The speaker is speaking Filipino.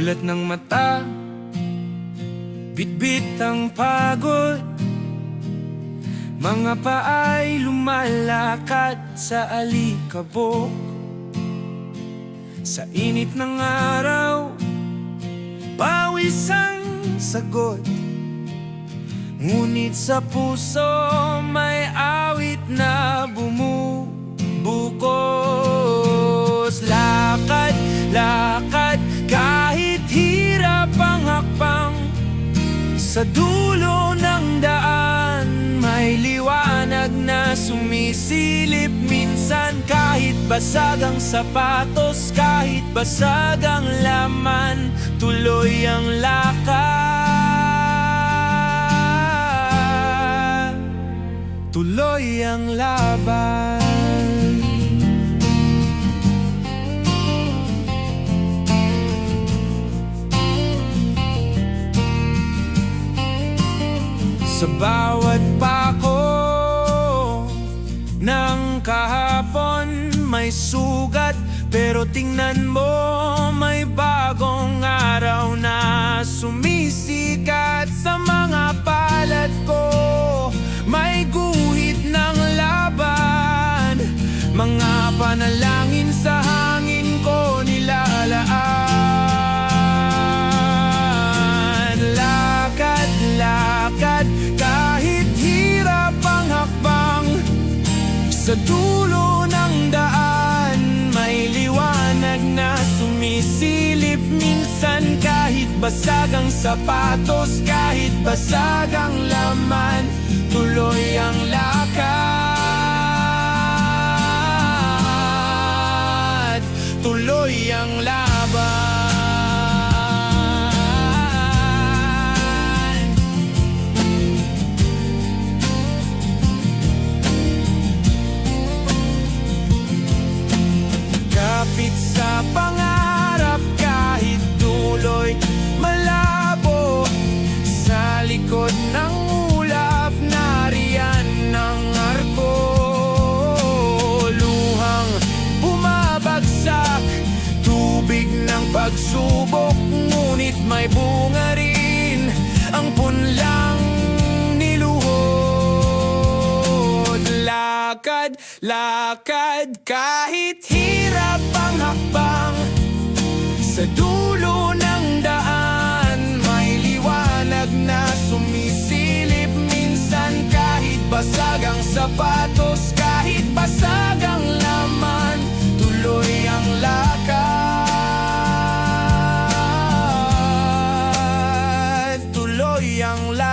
Mulat ng mata Bitbit ang pagod. Mga paay lumalakad sa alikabok. Sa init ng araw Pawis ang sagot. Ngunit sa puso may awit na bumubukos. Lakad, lakad, Sa dulo ng daan may liwanag na sumisilip. Minsan kahit basag ang sapatos, kahit basag ang laman Tuloy ang lakad Sa bawat pako ng kahapon may sugat. Pero tingnan mo may bagong araw na sumisikat Sa mga palad ko. May guhit ng laban Mga panalangin sa hangin Sa dulo ng daan May liwanag na sumisilip. Minsan kahit basag ang sapatos Kahit basag ang laman Tuloy ang lakad. Tuloy ang laban Pagsubok ngunit may bunga rin Ang punlang niluhod. Lakad, lakad kahit hirap ang hakbang Sa dulo ng daan May liwanag na sumisilip. Minsan kahit basag ang sapatos ang lahat